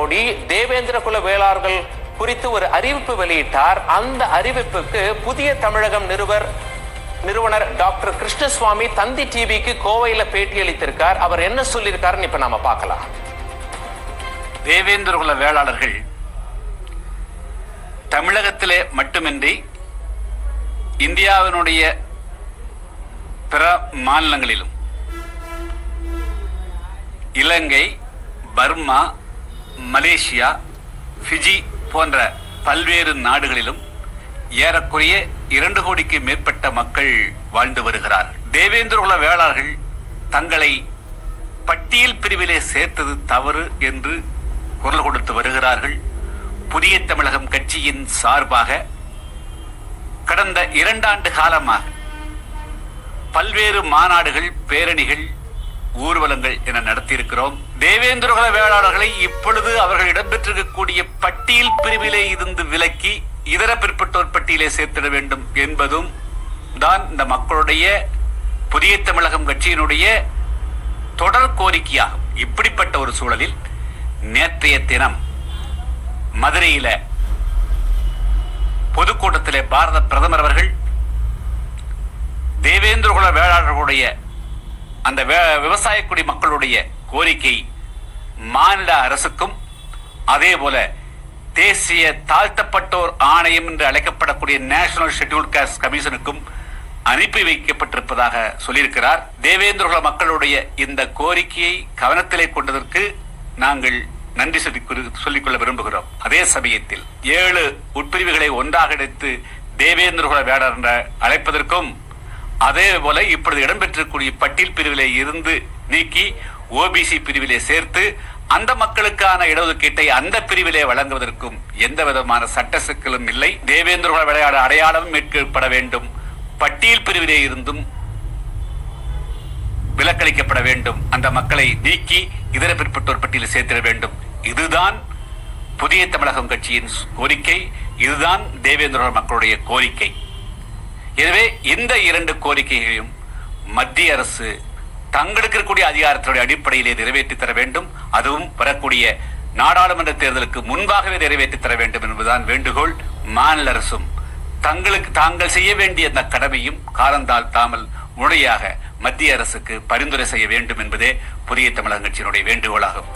மோடி தேவேந்திர குல வேளாளர்கள் குறித்து ஒரு அறிவிப்பு வெளியிட்டார். அந்த அறிவிப்புக்கு புதிய தமிழகம் நிறுவர் நிறுவனர் டாக்டர் கிருஷ்ணசுவாமி தந்தி டிவிக்கு கோவையில பேட்டி அளித்திருக்கார் அவர் என்ன சொல்லியிருக்காருன்னு இப்ப நாம பார்க்கலாம். தேவேந்திர குல வேளாளர்கள் தமிழகத்திலே மட்டுமின்றி இந்தியாவினுடைய பிற மாநிலங்களிலும் இலங்கை பர்மா மலேசியா ஃபிஜி போன்ற பல்வேறு நாடுகளிலும் ஏறக்குறைய இரண்டு கோடிக்கு மேற்பட்ட மக்கள் வாழ்ந்து வருகிறார்கள் தேவேந்திர குல வேளாளர்கள் தங்களை பட்டியல் பிரிவிலே சேர்த்தது தவறு என்று குரல் கொடுத்து வருகிறார்கள். புதிய தமிழகம் கட்சியின் சார்பாக கடந்த இரண்டாண்டு காலமாக பல்வேறு மாநாடுகள் பேரணிகள் ஊர்வலங்கள் என நடத்தியிருக்கிறோம். தேவேந்திரகுல வேளாளர்களை இப்பொழுது அவர்கள் இடம்பெற்றிருக்கக்கூடிய பட்டியல் பிரிவிலே இருந்து விலக்கி இதர பிற்பட்டோர் பட்டியலே சேர்த்திட வேண்டும் என்பதும் தான் இந்த மக்களுடைய புதிய தமிழகம் கட்சியினுடைய தொடர் கோரிக்கையாகும். இப்படிப்பட்ட ஒரு சூழலில் நேற்றைய தினம் மதுரையில பொதுக்கூட்டத்திலே பாரத பிரதமர் அவர்கள் தேவேந்திரகுல வேளாளர்களுடைய அந்த விவசாய குடி மக்களுடைய கோரிக்கை மாநில அரசுக்கும் அதே போல தேசிய தாழ்த்தப்பட்டோர் ஆணையம் என்று அழைக்கப்படக்கூடிய நேஷனல் ஷெட்யூல் காஸ்ட் கமிஷனுக்கும் அனுப்பி வைக்கப்பட்டிருப்பதாக சொல்லியிருக்கிறார். தேவேந்திரகுல மக்களுடைய இந்த கோரிக்கையை கவனத்திலே கொண்டதற்கு நாங்கள் நன்றி சொல்லிக் சொல்லிக்கொள்ள விரும்புகிறோம். அதே சமயத்தில் ஏழு உட்பிரிவுகளை ஒன்றாக இணைத்து தேவேந்திரகுல வேடர் என்ற அழைப்பதற்கும் அதே போல இப்பொழுது இடம்பெற்றக்கூடிய பட்டியல் பிரிவிலே இருந்து நீக்கி ஓபிசி பிரிவிலே சேர்த்து அந்த மக்களுக்கான இடஒதுக்கீட்டை அந்த பிரிவிலே வழங்குவதற்கும் எந்த விதமான சட்ட சிக்கலும் இல்லை. தேவேந்திரகுல விளையாட அடையாளம் மீட்கப்பட வேண்டும். பட்டியல் பிரிவிலே இருந்தும் விலக்களிக்கப்பட வேண்டும். அந்த மக்களை நீக்கி இதர பிற்பட்டோர் பட்டியலில் சேர்த்திட வேண்டும். இதுதான் புதிய தமிழகம் கட்சியின் கோரிக்கை. இதுதான் தேவேந்திர மக்களுடைய கோரிக்கை. எனவே இந்த இரண்டு கோரிக்கைகளையும் மத்திய அரசு தங்களுக்கு இருக்கக்கூடிய அதிகாரத்தினுடைய அடிப்படையிலே நிறைவேற்றி தர வேண்டும். அதுவும் வரக்கூடிய நாடாளுமன்ற தேர்தலுக்கு முன்பாகவே நிறைவேற்றி தர வேண்டும் என்பதுதான் வேண்டுகோள். மாநில அரசும் தங்களுக்கு தாங்கள் செய்ய வேண்டிய அந்த கடமையும் காலந்தாழ்த்தாமல் முறையாக மத்திய அரசுக்கு பரிந்துரை செய்ய வேண்டும் என்பதே புதிய தமிழக கட்சியினுடைய வேண்டுகோளாகும்.